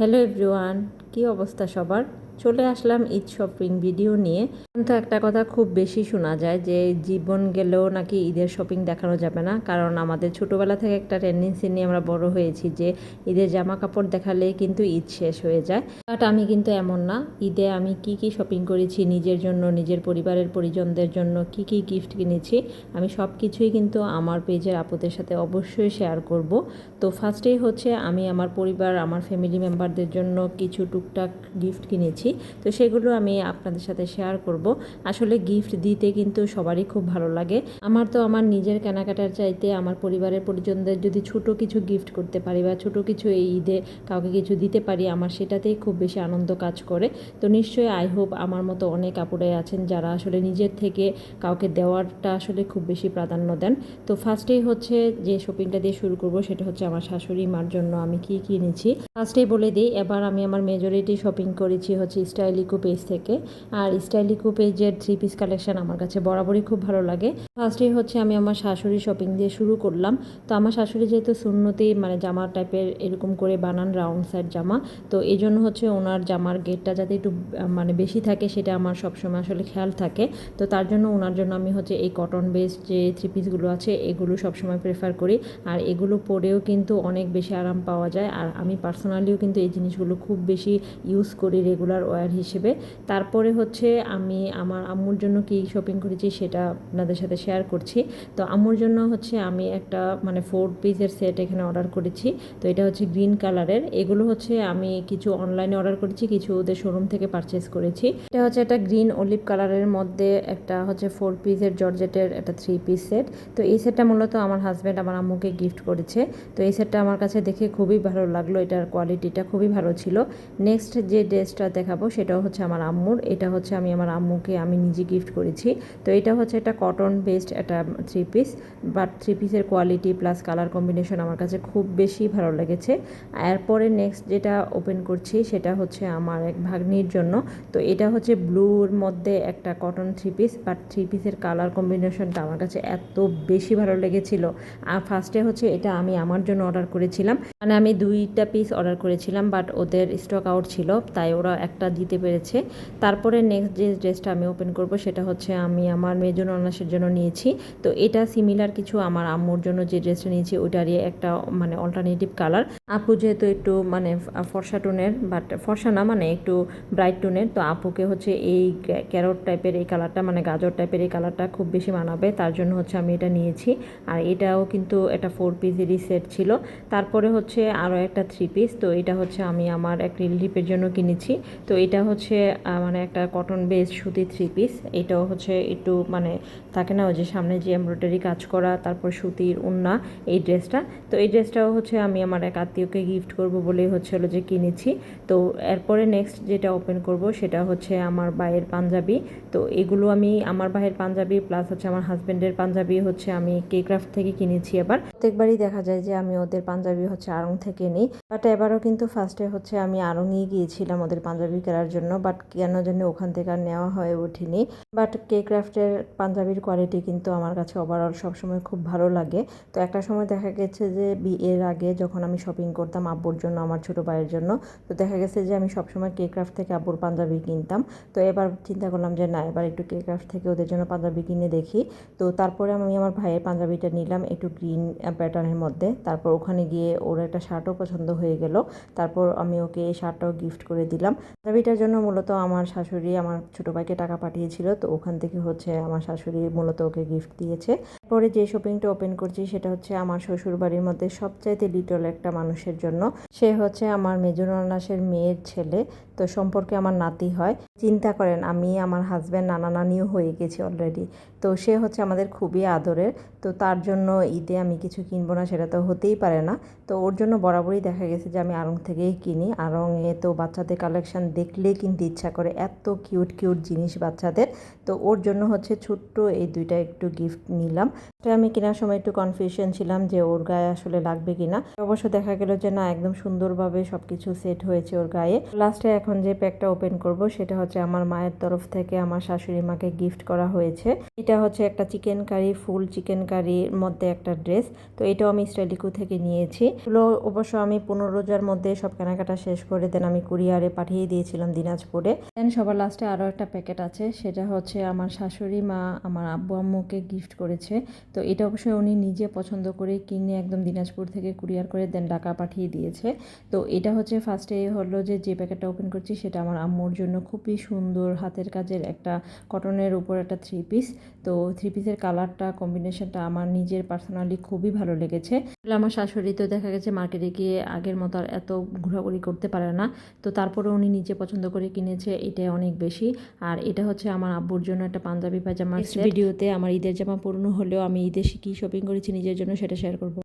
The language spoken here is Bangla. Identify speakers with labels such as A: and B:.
A: হ্যালো এভরিওয়ান কী অবস্থা সবার? চলে আসলাম ঈদ শপিং ভিডিও নিয়ে। কিন্তু একটা কথা খুব বেশি শোনা যায় যে জীবন গেলেও নাকি ঈদের শপিং দেখানো যাবে না। কারণ আমাদের ছোটোবেলা থেকে একটা টেন্ডেন্সি নিয়ে আমরা বড় হয়েছি যে ঈদের জামা কাপড় দেখালেই কিন্তু ঈদ শেষ হয়ে যায়। বাট আমি কিন্তু এমন না। ঈদে আমি কি কি শপিং করেছি, নিজের জন্য, নিজের পরিবারের পরিজনদের জন্য, কি কি গিফট কিনেছি, আমি সব কিছুই কিন্তু আমার পেজের আপুদের সাথে অবশ্যই শেয়ার করব। তো ফার্স্টেই হচ্ছে আমি আমার পরিবার, আমার ফ্যামিলি মেম্বারদের জন্য কিছু টুকটাক গিফট কিনেছি। তো সেগুলো আমি আপনাদের সাথে শেয়ার করব। আসলে গিফট দিতে কিন্তু সবারই খুব ভালো লাগে। আমার তো আমার নিজের কেনাকাটার চাইতে আমার পরিবারের পরিজনদের যদি ছোট কিছু গিফট করতে পারি বা ছোট কিছু এই ঈদে কাউকে কিছু দিতে পারি, আমার সেটাতেই খুব বেশি আনন্দ কাজ করে। তো নিশ্চয়ই আই হোপ আমার মতো অনেক আপুরাই আছেন যারা আসলে নিজের থেকে কাউকে দেওয়ারটা আসলে খুব বেশি প্রাধান্য দেন। তো ফার্স্টেই হচ্ছে যে শপিংটা দিয়ে শুরু করব, সেটা হচ্ছে আমার শাশুড়ি মার জন্য আমি কি কিনেছি ফার্স্টেই বলে দিই, এবার আমি আমার মেজরিটি শপিং করেছি হচ্ছে স্টাইলিকো পেজ থেকে। আর স্টাইলিকো পেজের থ্রি পিস কালেকশন আমার কাছে বরাবরই খুব ভালো লাগে। ফার্স্টেই হচ্ছে আমি আমার শাশুড়ি শপিং দিয়ে শুরু করলাম। তো আমার শাশুড়ি যেহেতু সুন্নতি মানে জামা টাইপের এরকম করে বানান রাউন্ড সাইড জামা, তো এই জন্য হচ্ছে ওনার জামার গেটটা যাতে একটু মানে বেশি থাকে সেটা আমার সবসময় আসলে খেয়াল থাকে। তো তার জন্য ওনার জন্য আমি হচ্ছে এই কটন বেসড যে থ্রি পিসগুলো আছে, এগুলো সবসময় প্রেফার করি। আর এগুলো পরেও কিন্তু অনেক বেশি আরাম পাওয়া যায়। আর আমি পার্সোনালিও কিন্তু এই জিনিসগুলো খুব বেশি ইউজ করি রেগুলার ওয়্যার হিসেবে। তারপরে হচ্ছে আমি আমার আম্মুর জন্য কি শপিং করেছি সেটা আপনাদের সাথে শেয়ার করছি। তো আম্মুর জন্য হচ্ছে আমি একটা মানে ফোর পিসের সেট এখানে অর্ডার করেছি। তো এটা হচ্ছে গ্রিন কালারের এগুলো হচ্ছে আমি কিছু অনলাইনে অর্ডার করেছি, কিছু ওদের শোরুম থেকে পারচেস করেছি। এটা হচ্ছে একটা গ্রিন অলিভ কালারের মধ্যে একটা হচ্ছে ফোর পিসের জর্জেটের একটা থ্রি পিস সেট তো এই সেটটা মূলত আমার হাজব্যান্ড আমার আম্মুকে গিফট করেছে। তো এই সেটটা আমার কাছে দেখে খুবই ভালো লাগল। এটার কোয়ালিটিটা খুবই ভালো ছিল। নেক্সট যে ড্রেসটা দেখাবো, সেটাও হচ্ছে আমার আম্মুর। এটা হচ্ছে আমি আমার আম্মুকে আমি নিজে গিফট করেছি। তো এটা হচ্ছে একটা কটন বেসড একটা থ্রি পিস বাট থ্রি পিসের কোয়ালিটি প্লাস কালার কম্বিনেশন আমার কাছে খুব বেশি ভালো লেগেছে। এরপরে নেক্সট যেটা ওপেন করছি, সেটা হচ্ছে আমার এক ভাগ্নির জন্য। তো এটা হচ্ছে ব্লুর মধ্যে একটা cotton three piece but three পিসের কালার কম্বিনেশনটা আমার কাছে এত বেশি ভালো লেগেছিল। আর ফার্স্টে হচ্ছে এটা আমি আমার জন্য অর্ডার করেছিলাম। মানে আমি দুইটা পিস অর্ডার করেছিলাম বাট ওদের স্টক আউট ছিল, তাই ওরা একটা দিতে পেরেছে। তারপরে নেক্সট যে ড্রেসটা আমি ওপেন করব সেটা হচ্ছে আমি আমার মেজন অনাসের জন্য নিয়েছি। তো এটা সিমিলার কিছু আমার আম্মুর জন্য যে ড্রেসটা নিয়েছি ওইটারই একটা মানে অল্টারনেটিভ কালার আপু যেহেতু একটু মানে ফর্সা টোনের বাট ফর্সা না মানে একটু ব্রাইট টোনের তো আপুকে হচ্ছে এই ক্যারট টাইপের এই কালারটা মানে গাজর টাইপের এই কালারটা খুব বেশি মানাবে। তার জন্য হচ্ছে আমি এটা নিয়েছি। আর এটাও কিন্তু একটা ফোর পিসেরই সেট ছিল। তারপরে হচ্ছে আরও একটা থ্রি পিস তো এটা হচ্ছে আমি আমার এক রিলেটিভের জন্য কিনেছি। তো এটা হচ্ছে মানে একটা কটন বেস সুতি থ্রি পিস এটাও হচ্ছে একটু মানে থাকে না, ওই যে সামনে যে এমব্রয়ডারি কাজ করা, তারপর সুতির উন্না, এই ড্রেসটা। তো এই ড্রেসটাও হচ্ছে আমি আমার এক আত্মীয়কে গিফট করব বলেই হচ্ছে হলো যে কিনেছি। তো এরপরে নেক্সট যেটা ওপেন করব, সেটা হচ্ছে আমার ভাইয়ের পাঞ্জাবি। তো এগুলো আমি আমার ভাইয়ের পাঞ্জাবি প্লাস হচ্ছে আমার হাজব্যান্ডের পাঞ্জাবি হচ্ছে আমি কে ক্রাফট থেকে কিনেছি এবার। প্রত্যেকবারই দেখা যায় যে আমি ওদের পাঞ্জাবি হচ্ছে আড়ং থেকে নিই। বাট এবারও কিন্তু ফার্স্টে হচ্ছে আমি আড়ংই গিয়েছিলাম ওদের পাঞ্জাবি কেনার জন্য বাট কেন জানি ওখান থেকে আর নেওয়া হয়ে ওঠেনি। বাট কে ক্রাফটের পাঞ্জাবির কোয়ালিটি কিন্তু আমার কাছে ওভারঅল সবসময় খুব ভালো লাগে। তো একটা সময় দেখা গেছে যে, বিয়ের আগে যখন আমি শপিং করতাম আব্বুর জন্য, আমার ছোটো ভাইয়ের জন্য, তো দেখা গেছে যে, আমি সবসময় কে ক্রাফট থেকে আব্বুর পাঞ্জাবি কিনতাম। তো এবার চিন্তা করলাম যে, না, এবার একটু কে ক্রাফট থেকে ওদের জন্য পাঞ্জাবি কিনে দেখি। তো তারপরে আমি আমার ভাইয়ের পাঞ্জাবিটা নিলাম একটু গ্রিন প্যাটার্নের মধ্যে। তারপর ওখানে গিয়ে ওর একটা শার্টও পছন্দ হয়ে গেল। তারপর আমি ওকে এই শার্টটাও গিফট করে দিলাম। পাঞ্জাবিটার জন্য মূলত আমার শাশুড়ি আমার ছোটো ভাইকে টাকা পাঠিয়েছিল। তো ওখান থেকে হচ্ছে আমার শাশুড়ি মূলত ওকে গিফট দিয়েছে। পরে যে শপিংটা ওপেন করছি সেটা হচ্ছে আমার শ্বশুর বাড়ির মধ্যে সবচাইতে লিটল একটা মানুষের জন্য। সে হচ্ছে আমার মেজুনাসের মেয়ের ছেলে। তো সম্পর্কে আমার নাতি হয়। চিন্তা করেন, আমি আমার হাজব্যান্ড নানা নানিও হয়ে গেছি অলরেডি তো সে হচ্ছে আমাদের খুবই আদরের। তো তার জন্য ঈদে আমি কিছু কিনবো না, সেটা তো হতেই পারে না। তো ওর জন্য বরাবরই দেখা গেছে যে আমি আড়ং থেকেই কিনি। আড়ংয়ে তো বাচ্চাদের কালেকশন দেখলেই কিনতে ইচ্ছা করে এত কিউট কিউট জিনিস বাচ্চাদের। তো ওর জন্য হচ্ছে ছোট্ট এই দুইটা একটু গিফট নিলাম। তো আমি কেনার সময় একটু কনফিউশন ছিলাম যে ওর গায়ে আসলে লাগবে কিনা। অবশ্য দেখা গেল যে না, একদম সুন্দরভাবে সবকিছু সেট হয়েছে ওর গায়ে। লাস্টে এখন যে প্যাকটা ওপেন করব, সেটা হচ্ছে আমার মায়ের তরফ থেকে আমার শাশুড়ি মাকে গিফট করা হয়েছে। এটা হচ্ছে একটা চিকেন কারি ফুল চিকেন কারির মধ্যে একটা ড্রেস তো এটাও আমি স্টাইলিকো থেকে নিয়েছি। অবশ্য আমি পনেরো রোজার মধ্যে সব কেনাকাটা শেষ করে দেন আমি কুরিয়ারে পাঠিয়ে দিয়েছিলাম দিনাজপুরে। দেন সবার লাস্টে আরও একটা প্যাকেট আছে, সেটা হচ্ছে আমার শাশুড়ি মা আমার আব্বু আম্মুকে গিফট করেছে। তো এটা অবশ্যই উনি নিজে পছন্দ করে কিনে একদম দিনাজপুর থেকে কুরিয়ার করে দেন ঢাকা পাঠিয়ে দিয়েছে। তো এটা হচ্ছে ফার্স্টে হলো যে যে প্যাকেটটা ওপেন করছি সেটা আমার আম্মুর জন্য খুবই সুন্দর হাতের কাজের একটা কটনের উপর একটা থ্রি পিস তো থ্রি পিসের কালারটা কম্বিনেশনটা আমার নিজের পার্সোনালি খুবই ভালো লেগেছে। আমার শাশুড়ি তো দেখা গেছে মার্কেটে গিয়ে আগের মতো আর এত ঘোরাঘুরি করতে পারে না। তো তারপরে উনি নিজে পছন্দ করে কিনেছে এটা অনেক বেশি। আর এটা হচ্ছে আমার আব্বুর জন্য একটা পাঞ্জাবি পাজামা ভিডিওতে আমার ঈদের জামা পূর্ণ হলেও আমি ঈদে কী শপিং করেছি নিজের জন্য সেটা শেয়ার করব।